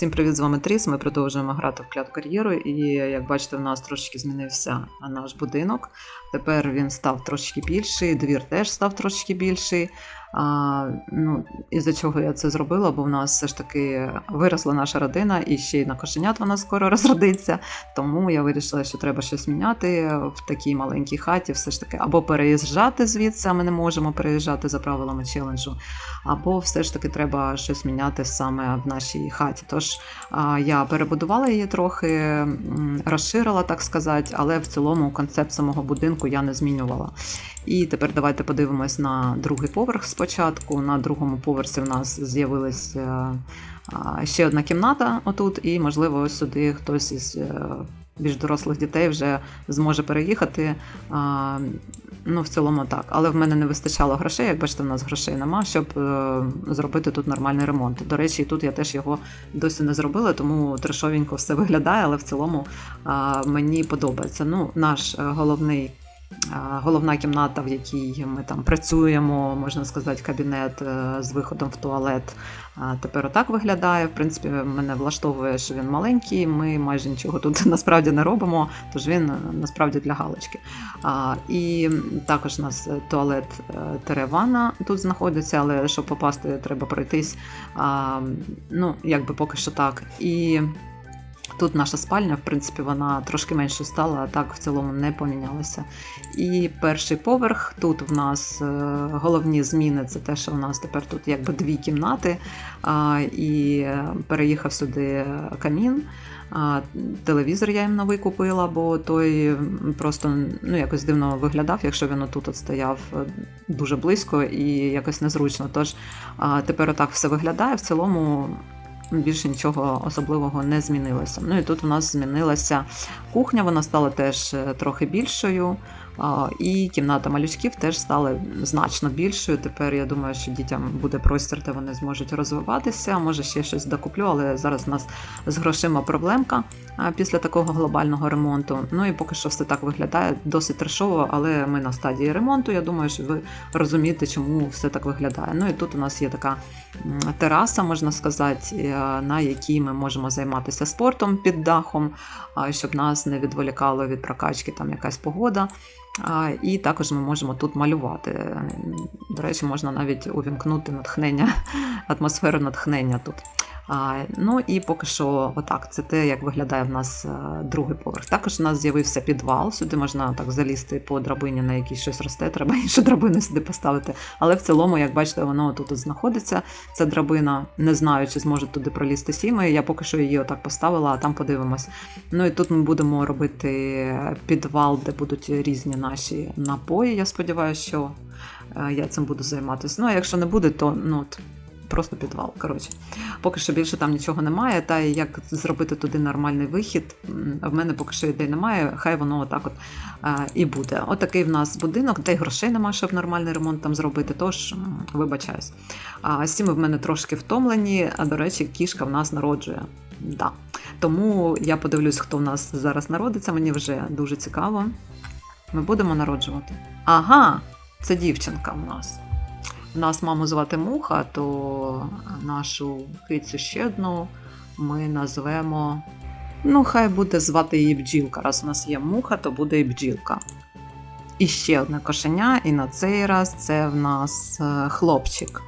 Всім привіт, з вами Тріс. Ми продовжуємо грати в кляту кар'єру, і як бачите, в нас трошки змінився наш будинок. Тепер він став трошки більший, двір теж став трошки більший. А, ну, Із-за чого я це зробила, бо в нас все ж таки виросла наша родина, і ще й на кошенят вона скоро розродиться. Тому я вирішила, що треба щось міняти в такій маленькій хаті, все ж таки, або переїжджати звідси, а ми не можемо переїжджати за правилами челенджу, або все ж таки треба щось міняти саме в нашій хаті. Тож а, я перебудувала її трохи, розширила, так сказати, але в цілому концепт самого будинку я не змінювала. І тепер давайте подивимось на другий поверх спочатку. На другому поверсі в нас з'явилась е, ще одна кімната отут, і, можливо, сюди хтось із е, більш дорослих дітей вже зможе переїхати. Ну, в цілому так. Але в мене не вистачало грошей, як бачите, в нас грошей нема, щоб е, зробити тут нормальний ремонт. До речі, тут я теж його досі не зробила, тому трешовенько все виглядає, але в цілому мені подобається. Ну, наш е, головний. Головна кімната, в якій ми там працюємо, можна сказати, кабінет е, з виходом в туалет. Тепер отак виглядає. В принципі, мене влаштовує, що він маленький. Ми майже нічого тут насправді не робимо, тож він е, насправді для галочки. І також у нас туалет е, Теревана тут знаходиться, але щоб попасти, треба пройтись. Ну, якби поки що так. І тут наша спальня, в принципі, вона трошки менше стала, а так в цілому не помінялася. І перший поверх. Тут в нас е, головні зміни це те, що в нас тепер тут якби дві кімнати, і е, переїхав сюди камін. Телевізор я їм новий купила, бо той просто ну, якось дивно виглядав, якщо він отут от стояв е, дуже близько і якось незручно. Тож тепер отак все виглядає. В цілому більше нічого особливого не змінилося. Ну і тут у нас змінилася кухня, вона стала теж е, трохи більшою. І кімната малючків теж стала значно більшою. Тепер я думаю, що дітям буде простір, де вони зможуть розвиватися. Може ще щось докуплю, але зараз у нас з грошима проблемка після такого глобального ремонту. Ну і поки що все так виглядає досить трешово, але ми на стадії ремонту. Я думаю, що ви розумієте, чому все так виглядає. Ну і тут у нас є така тераса, можна сказати, е, на якій ми можемо займатися спортом під дахом, щоб нас не відволікало від прокачки там якась погода. І також ми можемо тут малювати. До речі, можна навіть увімкнути натхнення, атмосферу натхнення тут. Ну і поки що, отак, це те, як виглядає в нас е, другий поверх. Також у нас з'явився підвал. Сюди можна так залізти по драбині, на якій щось росте, треба іншу драбину сюди поставити. Але в цілому, як бачите, воно тут знаходиться. Ця драбина. Не знаю, чи зможуть туди пролізти сіми. Я поки що її отак поставила, а там подивимось. Ну і тут ми будемо робити підвал, де будуть різні наші напої. Я сподіваюся, що е, я цим буду займатися. Ну, а якщо не буде, то ну, просто підвал. Коротше, поки що більше там нічого немає. Та як зробити туди нормальний вихід, в мене поки що ідей немає. Хай воно отак от е, і буде. Отакий в нас будинок, та й грошей немає, щоб нормальний ремонт там зробити. Тож вибачаюсь. А сіми в мене трошки втомлені. А до речі, кішка в нас народжує. Да. Тому я подивлюсь, хто в нас зараз народиться. Мені вже дуже цікаво. Ми будемо народжувати. Ага, це дівчинка в нас. Нас маму звати Муха, то нашу кицю ще одну ми назвемо. Ну, хай буде звати її бджілка. Раз у нас є муха, то буде і бджілка. І ще одне кошеня, і на цей раз це в нас е, хлопчик.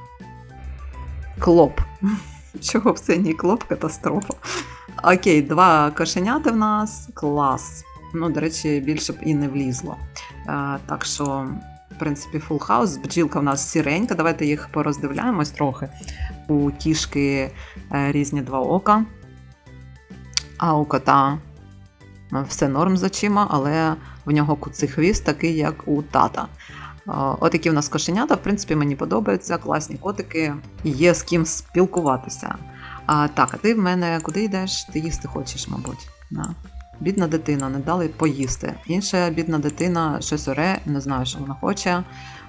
Клоп. Чого в ні клоп катастрофа? Окей, два кошеняти в нас. Клас. Ну, до речі, більше б і не влізло. Е, так що, принципі, фул хаус. Бджілка в нас сіренька. Давайте їх пороздивляємось трохи. У кішки е, різні два ока. А у кота е, все норм з очима, але в нього куций хвіст, такий, як у тата. Е, Отакі в нас кошенята, в принципі, мені подобаються, класні котики, є з ким спілкуватися. А, так, а ти в мене куди йдеш? Ти їсти хочеш, мабуть. Да. Бідна дитина, не дали поїсти. Інша бідна дитина щось оре, не знаю, що вона хоче.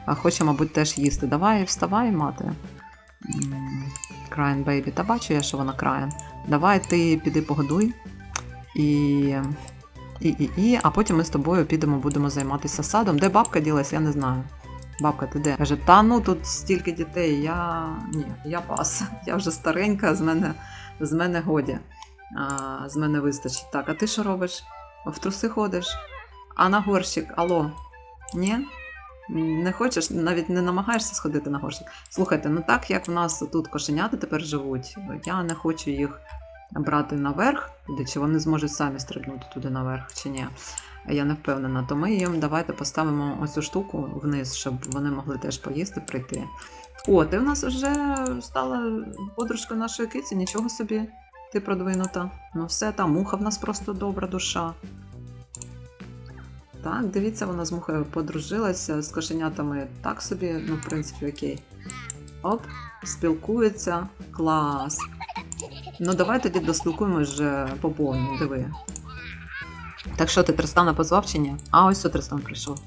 А хоче, мабуть, теж їсти. Давай, вставай, мати. Crying baby. Та бачу я, що вона крає. Давай ти піди погодуй. І, і, і, і, а потім ми з тобою підемо, будемо займатися садом. Де бабка ділась, я не знаю. Бабка, ти де? Каже, та ну тут стільки дітей, я. Ні, я пас. Я вже старенька, з мене, з мене годі. А, з мене вистачить. Так, а ти що робиш? В труси ходиш? А на горщик, алло? Ні? Не хочеш, навіть не намагаєшся сходити на горщик. Слухайте, ну так як в нас тут кошенята тепер живуть, я не хочу їх брати наверх, чи вони зможуть самі стрибнути туди наверх, чи ні. Я не впевнена. То ми їм давайте поставимо оцю штуку вниз, щоб вони могли теж поїсти, прийти. О, ти в нас вже стала подружкою нашої киці, нічого собі, ти продвинута. Ну все, та муха в нас просто добра душа. Так, дивіться, вона з мухою подружилася, з кошенятами так собі, ну, в принципі, окей. Оп, спілкується. Клас. Ну, давай тоді доспілкуємось вже по повній, диви. Так що ти Тристана позвав чи ні? А ось Тристан прийшов.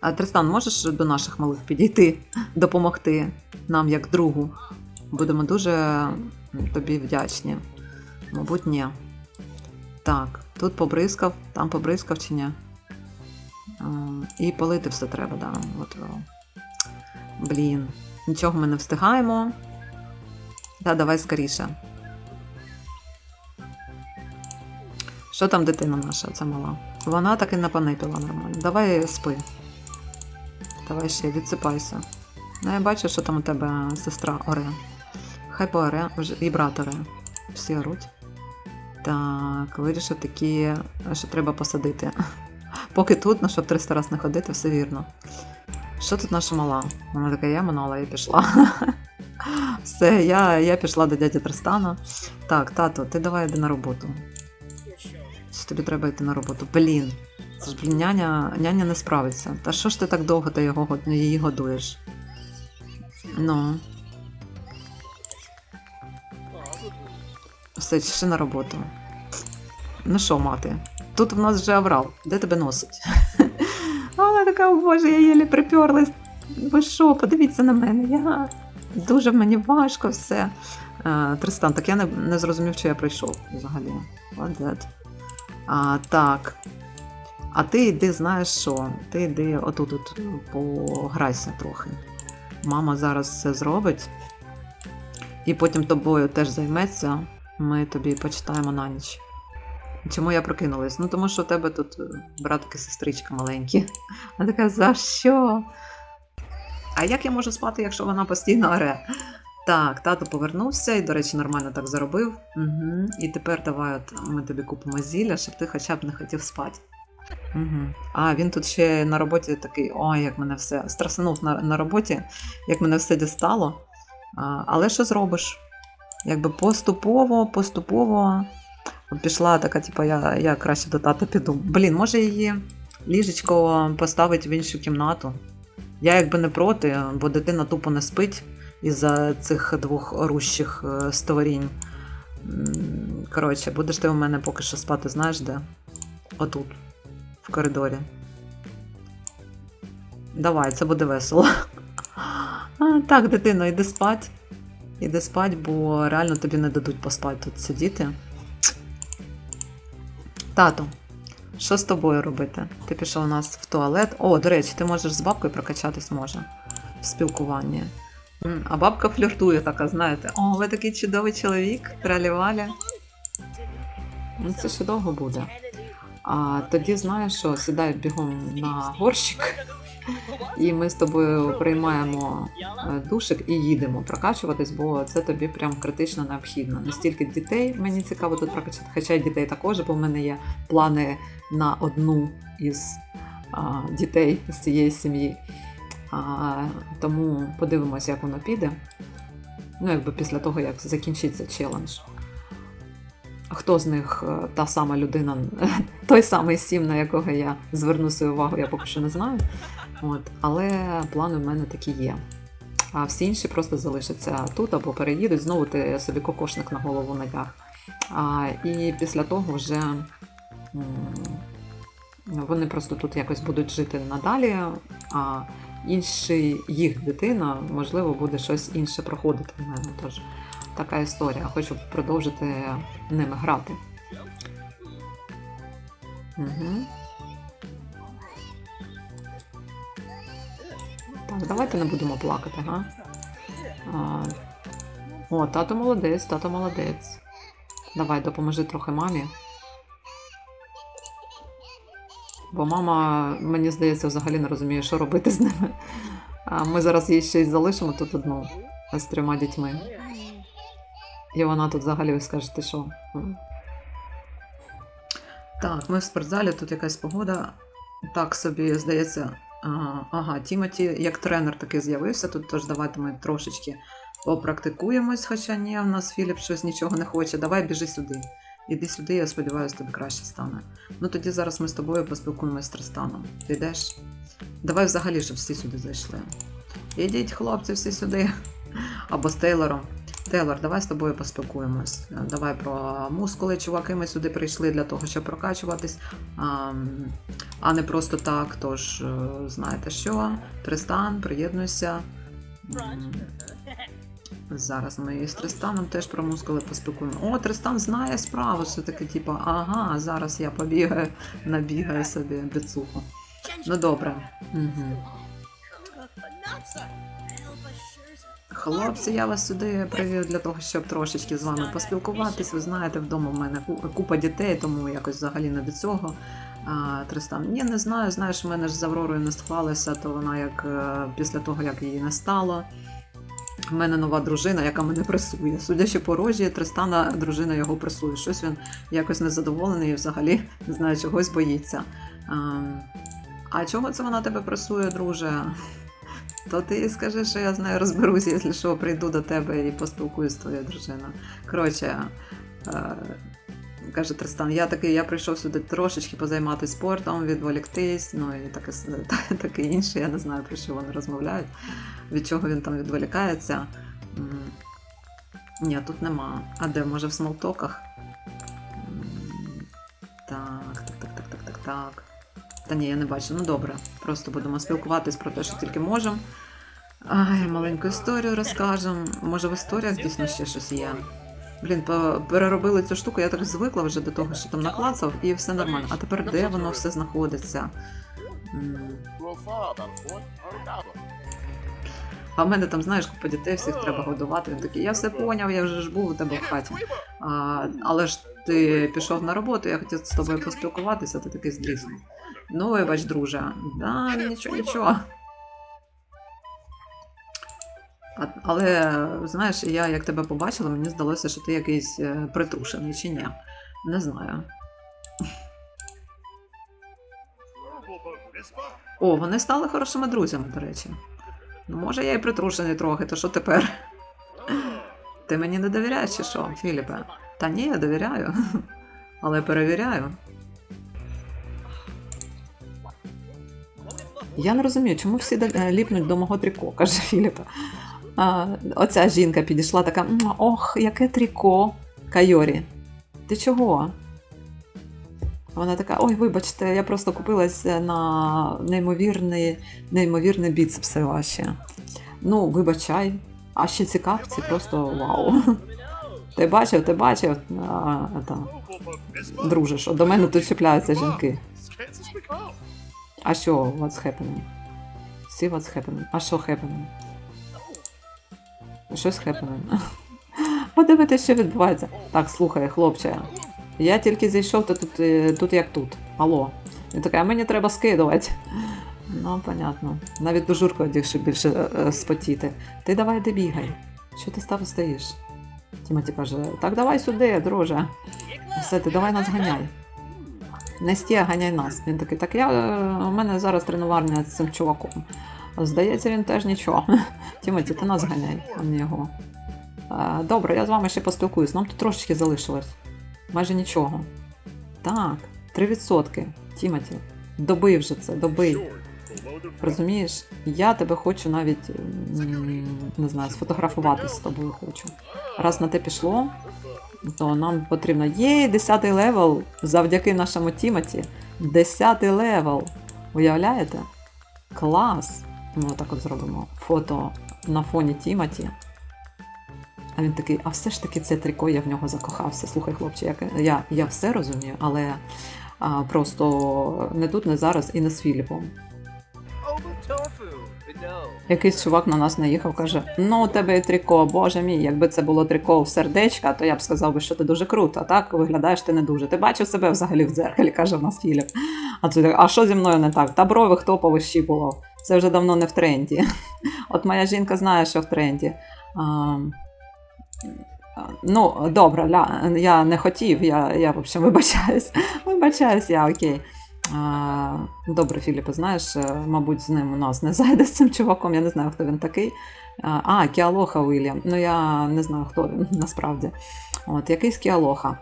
А, Тристан, можеш до наших малих підійти, допомогти нам як другу? Будемо дуже тобі вдячні. Мабуть, ні. Так, тут побризкав, там побризкав чи ні? І полити все треба, да. От. Блін, нічого ми не встигаємо. Да, давай скоріше. Що там дитина наша, ця мала? Вона так і не понипіла нормально. Давай спи. Давай ще відсипайся. Ну, я бачу, що там у тебе сестра оре. Хай пооре, вже і брат оре. Всі оруть. Так, вирішив такі, що треба посадити. Поки тут, ну, щоб 300 раз не ходити, все вірно. Що тут наша мала? Вона така, я манала, я пішла. Все, я, я пішла до дяді Тристана. Так, тато, ти давай йди на роботу. Чи тобі треба йти на роботу? Блін. Це ж, блін, няня, няня не справиться. Та що ж ти так довго ти його, її годуєш? Ну. Все, ще на роботу. Ну що, мати? Тут в нас вже аврал. Де тебе носить? А Вона така, о боже, я єлі приперлась. Ви що, подивіться на мене. Я... Дуже мені важко все. Е, Тристан, так я не, не зрозумів, чи я прийшов взагалі. Ладет. А, так. А ти йди, знаєш що? Ти йди отут от пограйся трохи. Мама зараз все зробить. І потім тобою теж займеться. Ми тобі почитаємо на ніч. Чому я прокинулась? Ну, тому що у тебе тут е, братик сестричка маленькі. Вона така, за що? А як я можу спати, якщо вона постійно оре? Так, тато повернувся і, до речі, нормально так заробив. Угу. І тепер давай от ми тобі купимо зілля, щоб ти хоча б не хотів спати. Угу. А, він тут ще на роботі такий, ой, як мене все страсанув на, на роботі, як мене все дістало. А, але що зробиш? Якби поступово, поступово пішла така, типу, я, я краще до тата піду. Блін, може її ліжечко поставить в іншу кімнату. Я якби не проти, бо дитина тупо не спить із-за цих двох орущих е, створінь. Коротше, будеш ти у мене поки що спати, знаєш де? Отут, в коридорі. Давай, це буде весело. А, так, дитино, йди спать. Іди спать, бо реально тобі не дадуть поспати тут сидіти. Тату, що з тобою робити? Ти пішов у нас в туалет. О, до речі, ти можеш з бабкою прокачатись може в спілкуванні. А бабка фліртує така, знаєте, о, ви такий чудовий чоловік, траліваля. Ну, це ще довго буде. А тоді знаєш, що сідай бігом на горщик, і ми з тобою приймаємо е, душик і їдемо прокачуватись, бо це тобі прям критично необхідно. Не стільки дітей мені цікаво тут прокачати, хоча й дітей також, бо в мене є плани на одну із а, дітей з цієї сім'ї. А, тому подивимося, як воно піде. Ну, якби після того, як закінчиться челендж. Хто з них е, та сама людина, той самий сім, на якого я зверну свою увагу, я поки що не знаю. От, але плани в мене такі є. А всі інші просто залишаться тут або переїдуть, знову ти собі кокошник на голову надяг. А, і після того вже вони просто тут якось будуть жити надалі, а інший їх дитина, можливо, буде щось інше проходити в мене. Тож така історія. Хочу продовжити ними грати. Угу. Так, давайте не будемо плакати, га? А, о, тато молодець, тато молодець. Давай, допоможи трохи мамі. Бо мама, мені здається, взагалі не розуміє, що робити з ними. А ми зараз її ще й залишимо тут одну з трьома дітьми. І вона тут взагалі скаже, ти що? Так, ми в спортзалі, тут якась погода. Так собі, здається, ага, ага, Тімоті як тренер таки з'явився тут, тож давайте ми трошечки попрактикуємось, хоча ні, в нас Філіп щось нічого не хоче. Давай біжи сюди. Іди сюди, я сподіваюся, тобі краще стане. Ну тоді зараз ми з тобою поспілкуємось з Тристаном. Ти йдеш? Давай взагалі, щоб всі сюди зайшли. Ідіть, хлопці, всі сюди. Або з Тейлором. Тейлор, давай з тобою поспілкуємось. Давай про мускули, чуваки, ми сюди прийшли для того, щоб прокачуватись, а, не просто так. Тож, е, знаєте що? Тристан, приєднуйся. Зараз ми і з Тристаном теж про мускули поспілкуємо. О, Тристан знає справу, що таке, типу, ага, зараз я побігаю, набігаю собі біцуху. Ну добре. Угу. Хлопці, я вас сюди привів для того, щоб трошечки з вами поспілкуватись. Ви знаєте, вдома в мене купа дітей, тому якось взагалі не до цього. Тристан, ні, не знаю. Знаєш, в мене ж з Авророю не склалося, то вона як е, після того, як її не стало. В мене нова дружина, яка мене пресує. Судячи по рожі, Тристана дружина його пресує. Щось він якось незадоволений і взагалі не знаю, чогось боїться. А, а чого це вона тебе пресує, друже? То ти скажи, що я з нею розберуся, якщо що, прийду до тебе і поспілкуюсь з твоєю дружиною. Коротше, е, каже Тристан, я такий, я прийшов сюди трошечки позайматися спортом, відволіктись, ну і таке, таке інше, я не знаю, про що вони розмовляють, від чого він там відволікається. Ні, тут нема. А де, може, в смолтоках? Та ні, я не бачу. Ну добре. Просто будемо спілкуватись про те, що тільки можемо. Ай, маленьку історію розкажемо. Може, в історіях дійсно ще щось є. Блін, переробили цю штуку, я так звикла вже до того, що там наклацав, і все нормально. А тепер де воно все знаходиться? А в мене там, знаєш, купа дітей, всіх треба годувати. Він такий, я все поняв, я вже ж був у тебе в хаті. А, але ж ти пішов на роботу, я хотів з тобою поспілкуватися, ти такий злісний. Ну, вибач, друже. Да, нічого, нічого. А, але, знаєш, я як тебе побачила, мені здалося, що ти якийсь е, притрушений чи ні. Не знаю. О, вони стали хорошими друзями, до речі. Ну, може, я і притрушений трохи, то що тепер? Ти мені не довіряєш чи що, Філіпе? Та ні, я довіряю. Але перевіряю. Я не розумію, чому всі е, ліпнуть до мого тріко, каже Філіпа. Оця жінка підійшла така: ох, яке тріко. Кайорі. Ти чого? Вона така: ой, вибачте, я просто купилась на неймовірні, неймовірні біцепси ваші. Ну, вибачай. А ще ці капці просто вау. Ти бачив, ти бачив, а, та, друже, до мене тут чіпляються жінки. А що, what's happening? See what's happening? А що happening? Щось happening. Подивитися, що відбувається. Так, слухай, хлопче. Я тільки зайшов, то тут, е, тут як тут. Алло. Він така, мені треба скидувати. Ну, понятно. Навіть до журку щоб більше е, е, спотіти. Ти давай йди бігай. Що ти став стоїш? Тімоті каже, так давай сюди, друже. Все, ти давай нас ганяй. Не стій, ганяй нас. Він такий, так я е, у мене зараз тренувальня з цим чуваком. Здається, він теж нічого. Тімоті, ти нас ганяй, а не його. Е, Добре, я з вами ще поспілкуюсь. Нам тут трошечки залишилось. Майже нічого. Так, 3%. Тімоті, добий вже це, добий. Розумієш, я тебе хочу навіть не знаю, сфотографуватись з тобою хочу. Раз на те пішло, то нам потрібно. Є 10 левел завдяки нашому Тімоті. 10 левел. Уявляєте? Клас! Ми отак от зробимо фото на фоні Тімоті. А він такий, а все ж таки це трико, я в нього закохався. Слухай, хлопче, як... я, я все розумію, але а, просто не тут, не зараз і не з Філіпом. Якийсь чувак на нас наїхав, каже: Ну, у тебе і тріко, боже мій, якби це було тріко в сердечка, то я б сказав би, що ти дуже круто. Так виглядаєш ти не дуже. Ти бачив себе взагалі в дзеркалі, каже в нас Філіп. А це а що зі мною не так? Та брови хто повищіпував? Це вже давно не в тренді. От моя жінка знає, що в тренді. А, ну, добре, я не хотів, я, я в вибачаюсь. Вибачаюсь, я окей. Добре, Філіпе, знаєш, е, мабуть, з ним у нас не зайде з цим чуваком, я не знаю, хто він такий. А, Кіалоха Уільям. Ну, я не знаю, хто він насправді. От, якийсь Кіалоха.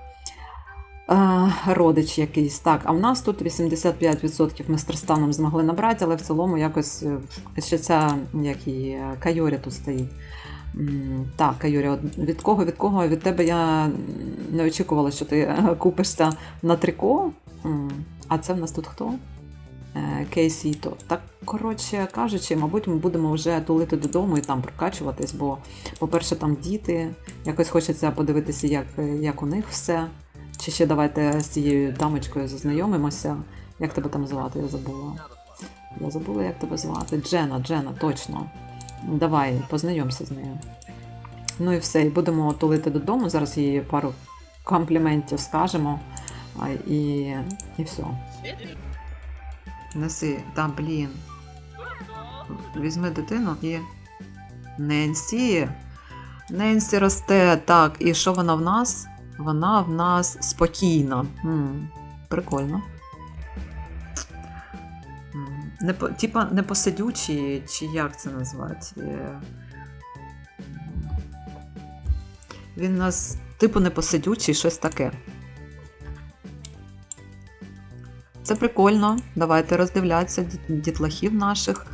Родич якийсь. Так, а в нас тут 85% ми з Тристаном змогли набрати, але в цілому якось е, ще ця як її, е, Кайорі тут стоїть. Так, от від кого, від кого? Від тебе я не очікувала, що ти купишся на трико. А це в нас тут хто? Е, Кейсіто. Так, коротше кажучи, мабуть, ми будемо вже тулити додому і там прокачуватись, бо, по-перше, там діти. Якось хочеться подивитися, як, як у них все. Чи ще давайте з цією дамочкою зазнайомимося. Як тебе там звати? Я забула. Я забула, як тебе звати. Джена, Джена, точно. Давай, познайомся з нею. Ну і все, і будемо тулити додому. Зараз їй пару компліментів скажемо. А, і, і все. Неси, та блін. Візьми дитину і. Ненсі. Ненсі росте. Так, і що вона в нас? Вона в нас спокійна. М, Прикольно. Не, типа непосидючі, чи як це назвати? Е, Він у нас, типу, непосидючий, щось таке. Це прикольно. Давайте роздивлятися дітлахів наших.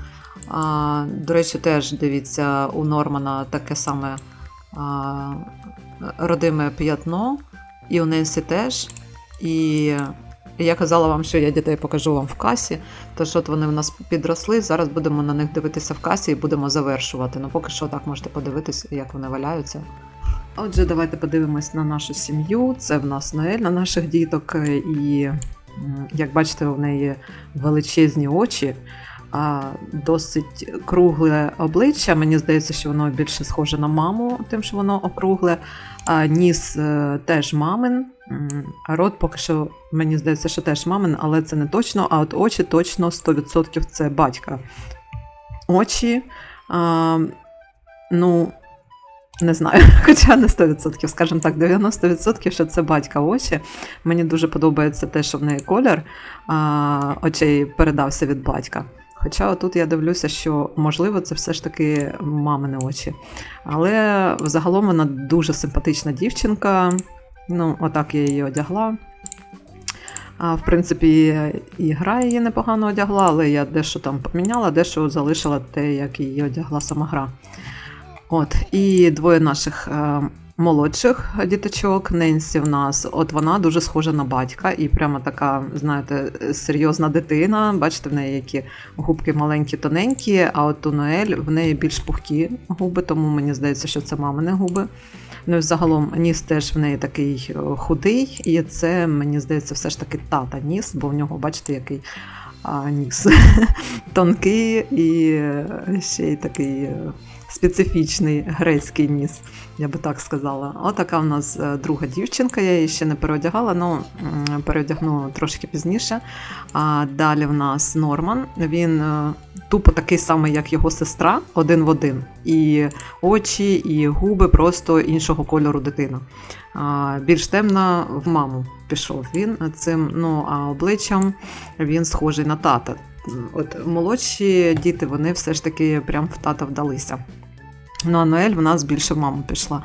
А, до речі, теж дивіться, у Нормана таке саме а, родиме п'ятно, і у Ненсі теж. І я казала вам, що я дітей покажу вам в касі. Тож от вони в нас підросли. Зараз будемо на них дивитися в касі і будемо завершувати. Ну, поки що так можете подивитися, як вони валяються. Отже, давайте подивимось на нашу сім'ю. Це в нас Ноель на наших діток. І м, як бачите, в неї величезні очі, досить кругле обличчя. Мені здається, що воно більше схоже на маму, тим, що воно округле. Ніс е, теж мамин. А рот поки що мені здається, що теж мамин, але це не точно. А от очі точно 100% це батька. Очі. Ну, не знаю, хоча не 100%, скажімо так, 90% що це батька очі. Мені дуже подобається те, що в неї колір а, очей передався від батька. Хоча тут я дивлюся, що можливо це все ж таки мамини очі. Але взагалом вона дуже симпатична дівчинка. Ну, отак я її одягла. А, в принципі, і гра її непогано одягла, але я дещо там поміняла, дещо залишила те, як її одягла сама гра. От, і двоє наших е, молодших діточок. Ненсі в нас, от вона дуже схожа на батька, і прямо така, знаєте, серйозна дитина. Бачите, в неї які губки маленькі, тоненькі, а от у Ноель в неї більш пухкі губи, тому мені здається, що це мамини губи. Ну і загалом ніс теж в неї такий е, худий, і це, мені здається, все ж таки тата ніс, бо в нього, бачите, який а, ніс тонкий і е, ще й такий специфічний грецький ніс, я би так сказала. Отака в нас е, друга дівчинка, я її ще не переодягала, але переодягну трошки пізніше. А далі в нас Норман. Він е, тупо такий самий, як його сестра, один в один. І очі, і губи просто іншого кольору дитина. Більш темна в маму пішов він цим, ну а обличчям він схожий на тата. От молодші діти, вони все ж таки прям в тата вдалися. Ну, а Ноель в нас більше в маму пішла.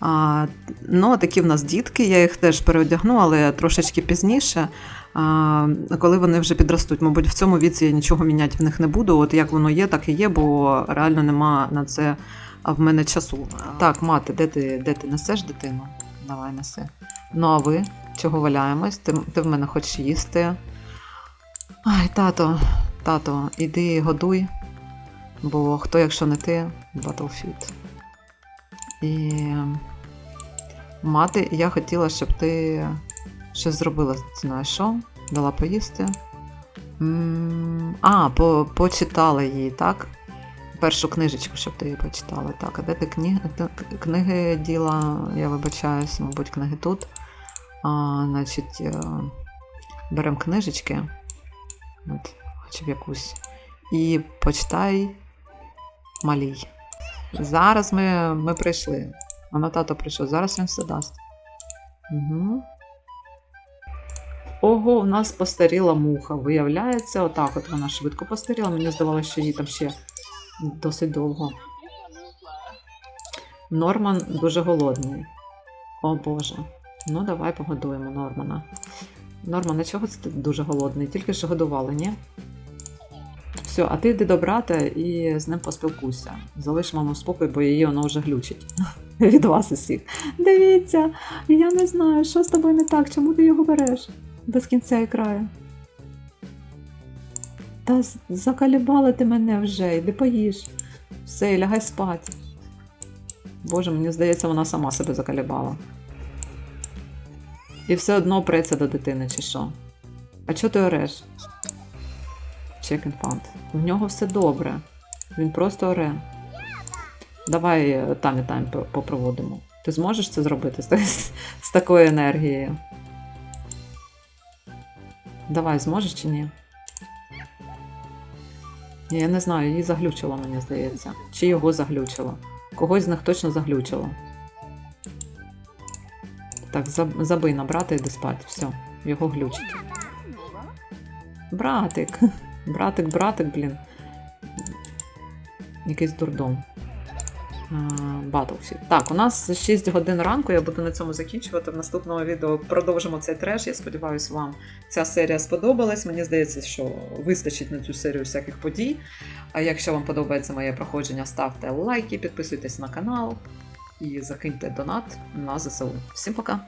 А, ну, такі в нас дітки, я їх теж переодягну, але трошечки пізніше, а, коли вони вже підростуть. Мабуть, в цьому віці я нічого міняти в них не буду. От як воно є, так і є, бо реально нема на це в мене часу. Так, мати, де ти, де ти несеш дитину? Давай неси. Ну, а ви чого валяємось? Ти, ти в мене хочеш їсти. Ай, тато, тато, іди годуй. Бо хто, якщо не ти, Battlefield. І мати, я хотіла, щоб ти щось зробила. Знаєш що? Дала поїсти. А, по, почитала їй, так? першу книжечку, щоб ти її почитала. Так, а де ти книги, книги діла? Я вибачаюсь, мабуть, книги тут. А, значить, е, беремо книжечки. От, хоча б якусь. І почитай малій. Зараз ми, ми прийшли. Воно тато прийшов, зараз він все дасть. Угу. Ого, у нас постаріла муха. Виявляється, отак от вона швидко постаріла. Мені здавалося, що їй там ще досить довго. Норман дуже голодний. О Боже. Ну, давай погодуємо Нормана. Норман, а чого це ти дуже голодний? Тільки що годували, ні? Все, а ти йди до брата і з ним поспілкуйся. Залиш маму спокій, бо її воно вже глючить. Від вас усіх. Дивіться, я не знаю, що з тобою не так, чому ти його береш? Без кінця і краю. Та закалібала ти мене вже, йди поїж. Все, лягай спати. Боже, мені здається, вона сама себе закалібала. І все одно преться до дитини, чи що? А чого ти ореш? Check and fund. В нього все добре. Він просто оре. Давай там і там попроводимо. Ти зможеш це зробити з, з, з такою енергією? Давай, зможеш чи ні? Ні, Я не знаю, її заглючило, мені здається. Чи його заглючило. Когось з них точно заглючило. Так, забий на брата йди спати. Все, його глючить. Братик. Братик, братик, блін. Якийсь дурдом. Battlefield. Так, у нас 6 годин ранку. Я буду на цьому закінчувати. В наступному відео продовжимо цей треш. Я сподіваюся, вам ця серія сподобалась. Мені здається, що вистачить на цю серію всяких подій. А якщо вам подобається моє проходження, ставте лайки, підписуйтесь на канал і закиньте донат на ЗСУ. Всім пока!